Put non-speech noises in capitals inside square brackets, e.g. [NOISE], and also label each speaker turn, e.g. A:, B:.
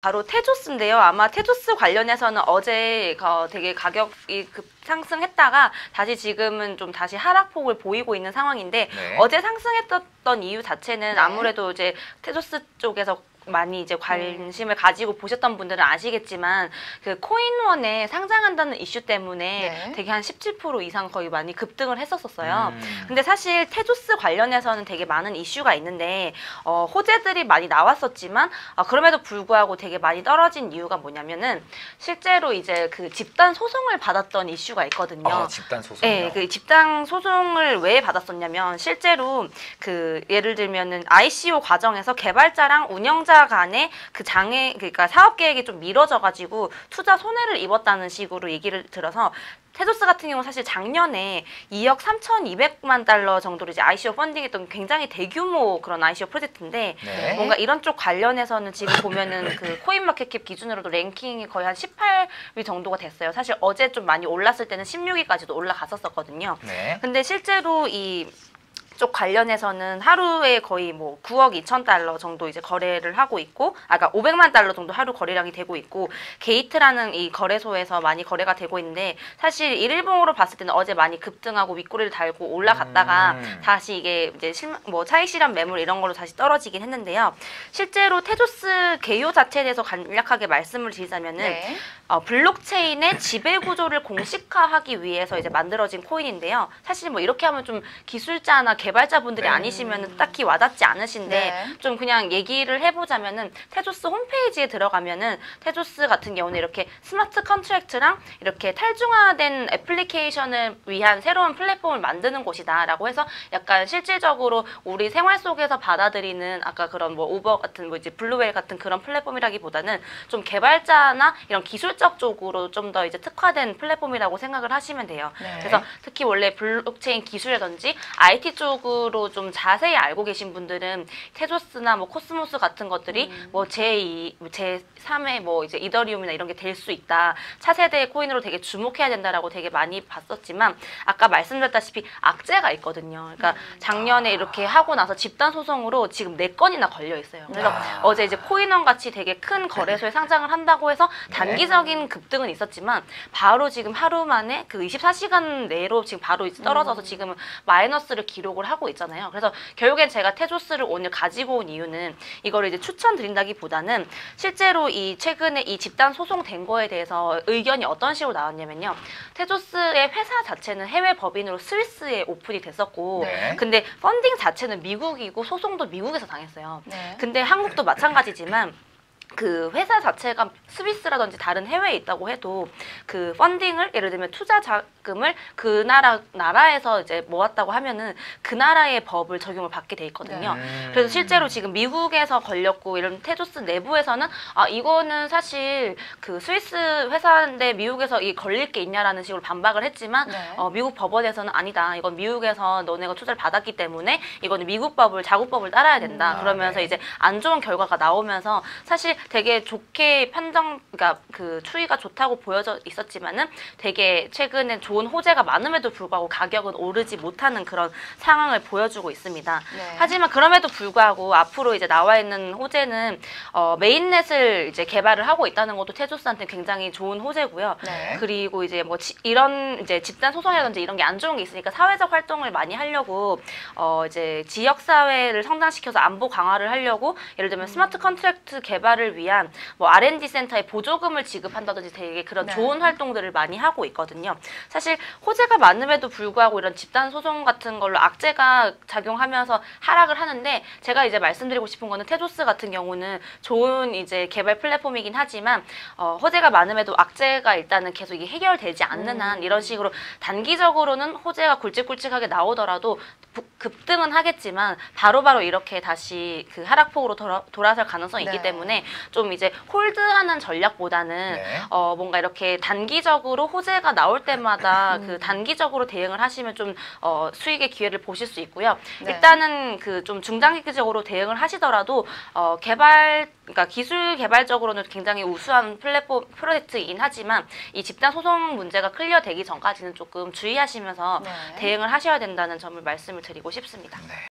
A: 바로 테조스인데요. 아마 테조스 관련해서는 어제 어, 되게 가격이 급 상승했다가 다시 지금은 좀 다시 하락폭을 보이고 있는 상황인데
B: 네.
A: 어제 상승했던 이유 자체는
C: 네.
A: 아무래도 이제 테조스 쪽에서 많이 이제 관심을 가지고 보셨던 분들은 아시겠지만 그 코인원에 상장한다는 이슈 때문에
C: 네.
A: 되게 한 17% 이상 거의 많이 급등을 했었었어요.
B: 음.
A: 근데 사실 테조스 관련해서는 되게 많은 이슈가 있는데 어, 호재들이 많이 나왔었지만 어, 그럼에도 불구하고 되게 많이 떨어진 이유가 뭐냐면은 실제로 이제 그 집단 소송을 받았던 이슈가 있거든요.
B: 아, 집단 소송이요.
A: 네, 그 집단 소송을 왜 받았었냐면 실제로 그 예를 들면은 ICO 과정에서 개발자랑 운영자 간의 그 장애 그러니까 사업 계획이 좀 미뤄져 가지고 투자 손해를 입었다는 식으로 얘기를 들어서 테조스 같은 경우 사실 작년에 2억 3,200만 달러 정도로 이제 ICO 펀딩했던 굉장히 대규모 그런 ICO 프로젝트인데
B: 네.
A: 뭔가 이런 쪽 관련해서는 지금 보면은 그 코인마켓캡 기준으로도 랭킹이 거의 한 18위 정도가 됐어요. 사실 어제 좀 많이 올랐을 때는 16위까지도 올라갔었거든요.
B: 네.
A: 근데 실제로 이 쪽 관련해서는 하루에 거의 뭐 9억 2천 달러 정도 이제 거래를 하고 있고, 아까 500만 달러 정도 하루 거래량이 되고 있고, 게이트라는 이 거래소에서 많이 거래가 되고 있는데, 사실 일일봉으로 봤을 때는 어제 많이 급등하고 윗꼬리를 달고 올라갔다가
B: 음.
A: 다시 이게 이제 실, 뭐 차익 실현 매물 이런 걸로 다시 떨어지긴 했는데요. 실제로 테조스 개요 자체에 대해서 간략하게 말씀을 드리자면은
C: 네.
A: 어, 블록체인의 지배 구조를 공식화하기 위해서 이제 만들어진 코인인데요. 사실 뭐 이렇게 하면 좀 기술자나 개 발자분들이
B: 네.
A: 아니시면 딱히 와닿지 않으신데
C: 네.
A: 좀 그냥 얘기를 해보자면은 테조스 홈페이지에 들어가면은 테조스 같은 경우는 이렇게 스마트 컨트랙트랑 이렇게 탈중화된 애플리케이션을 위한 새로운 플랫폼을 만드는 곳이다라고 해서 약간 실질적으로 우리 생활 속에서 받아들이는 아까 그런 뭐 우버 같은 뭐 이제 블루웰 같은 그런 플랫폼이라기보다는 좀 개발자나 이런 기술적 쪽으로 좀 더 이제 특화된 플랫폼이라고 생각을 하시면 돼요.
C: 네.
A: 그래서 특히 원래 블록체인 기술이라든지 IT 쪽 으로 좀 자세히 알고 계신 분들은 테조스나 뭐 코스모스 같은 것들이 뭐 제2, 제3의 뭐 이제 이더리움이나 이런 게 될 수 있다. 차세대 코인으로 되게 주목해야 된다라고 되게 많이 봤었지만 아까 말씀드렸다시피 악재가 있거든요. 그러니까 작년에 이렇게 하고 나서 집단 소송으로 지금 네 건이나 걸려 있어요. 그래서
B: 아.
A: 어제 이제 코인원 같이 되게 큰 거래소에 상장을 한다고 해서 단기적인 급등은 있었지만 바로 지금 하루 만에 그 24시간 내로 지금 바로 이제 떨어져서 지금은 마이너스를 기록을 하고 있잖아요. 그래서 결국엔 제가 테조스를 오늘 가지고 온 이유는 이거를 이제 추천드린다기보다는 실제로 이 최근에 이 집단 소송된 거에 대해서 의견이 어떤 식으로 나왔냐면요. 테조스의 회사 자체는 해외 법인으로 스위스에 오픈이 됐었고
B: 네.
A: 근데 펀딩 자체는 미국이고 소송도 미국에서 당했어요.
C: 네.
A: 근데 한국도 마찬가지지만 그 회사 자체가 스위스라든지 다른 해외에 있다고 해도 그 펀딩을 예를 들면 투자 자금을 그 나라 나라에서 이제 모았다고 하면은 그 나라의 법을 적용을 받게 돼 있거든요.
B: 음.
A: 그래서 실제로 지금 미국에서 걸렸고 이런 테조스 내부에서는 아 이거는 사실 그 스위스 회사인데 미국에서 이 걸릴 게 있냐라는 식으로 반박을 했지만
C: 네.
A: 어, 미국 법원에서는 아니다. 이건 미국에서 너네가 투자를 받았기 때문에 이거는 미국 법을 자국 법을 따라야 된다.
B: 음.
A: 그러면서
B: 아, 네.
A: 이제 안 좋은 결과가 나오면서 사실 되게 좋게 판정, 그러니까 그 추이가 좋다고 보여져 있었지만은 되게 최근에 좋은 호재가 많음에도 불구하고 가격은 오르지 못하는 그런 상황을 보여주고 있습니다.
C: 네.
A: 하지만 그럼에도 불구하고 앞으로 이제 나와 있는 호재는 어, 메인넷을 이제 개발을 하고 있다는 것도 테조스한테 굉장히 좋은 호재고요.
C: 네.
A: 그리고 이제 뭐 지- 이런 이제 집단 소송이라든지 이런 게 안 좋은 게 있으니까 사회적 활동을 많이 하려고 어 이제 지역 사회를 성장시켜서 안보 강화를 하려고 예를 들면 스마트 컨트랙트 개발을 위한 뭐 R&D 센터에 보조금을 지급한다든지 되게 그런
C: 네.
A: 좋은 활동들을 많이 하고 있거든요. 사실 호재가 많음에도 불구하고 이런 집단 소송 같은 걸로 악재가 작용하면서 하락을 하는데 제가 이제 말씀드리고 싶은 거는 테조스 같은 경우는 좋은 이제 개발 플랫폼이긴 하지만 어, 호재가 많음에도 악재가 일단은 계속 이게 해결되지 않는 한 이런 식으로 단기적으로는 호재가 굵직굵직하게 나오더라도 부- 급등은 하겠지만 바로 바로 이렇게 다시 그 하락폭으로 돌아, 돌아설 가능성이 있기
C: 네.
A: 때문에 좀 이제 홀드하는 전략보다는
B: 네.
A: 어 뭔가 이렇게 단기적으로 호재가 나올 때마다 [LAUGHS] 그 단기적으로 대응을 하시면 좀 어 수익의 기회를 보실 수 있고요.
C: 네.
A: 일단은 그 좀 중장기적으로 대응을 하시더라도 어 개발 그러니까 기술 개발적으로는 굉장히 우수한 플랫폼 프로젝트이긴 하지만 이 집단 소송 문제가 클리어되기 전까지는 조금 주의하시면서
C: 네.
A: 대응을 하셔야 된다는 점을 말씀을 드리고 싶습니다.
B: 네.